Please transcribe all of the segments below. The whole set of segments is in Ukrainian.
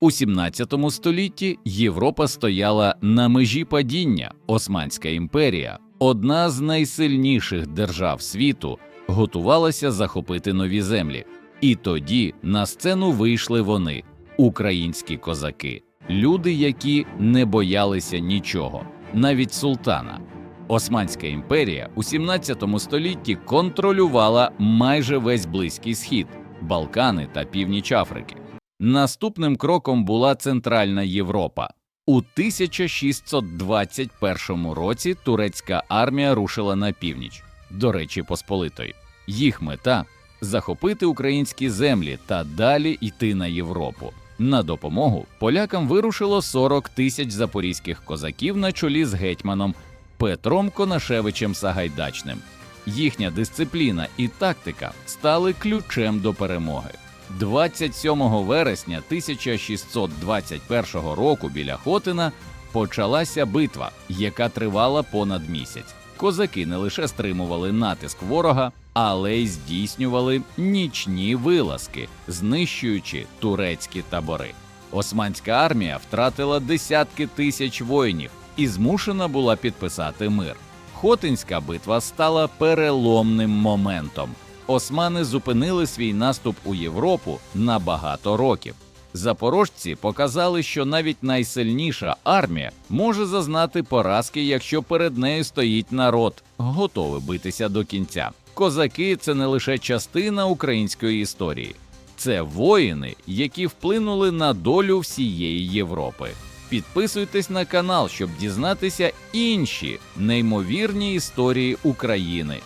У 17 столітті Європа стояла на межі падіння. Османська імперія, одна з найсильніших держав світу, готувалася захопити нові землі. І тоді на сцену вийшли вони, українські козаки, люди, які не боялися нічого, навіть султана. Османська імперія у 17 столітті контролювала майже весь Близький Схід, Балкани та північ Африки. Наступним кроком була Центральна Європа. У 1621 році турецька армія рушила на північ до Речі Посполитої. Їх мета захопити українські землі та далі йти на Європу. На допомогу полякам вирушило 40 тисяч запорізьких козаків на чолі з гетьманом Петром Конашевичем Сагайдачним. Їхня дисципліна і тактика стали ключем до перемоги. 27 вересня 1621 року біля Хотина почалася битва, яка тривала понад місяць. Козаки не лише стримували натиск ворога, але й здійснювали нічні вилазки, знищуючи турецькі табори. Османська армія втратила десятки тисяч воїнів і змушена була підписати мир. Хотинська битва стала переломним моментом. Османи зупинили свій наступ у Європу на багато років. Запорожці показали, що навіть найсильніша армія може зазнати поразки, якщо перед нею стоїть народ, готовий битися до кінця. Козаки це не лише частина української історії, це воїни, які вплинули на долю всієї Європи. Підписуйтесь на канал, щоб дізнатися інші неймовірні історії України,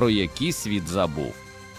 про які світ забув.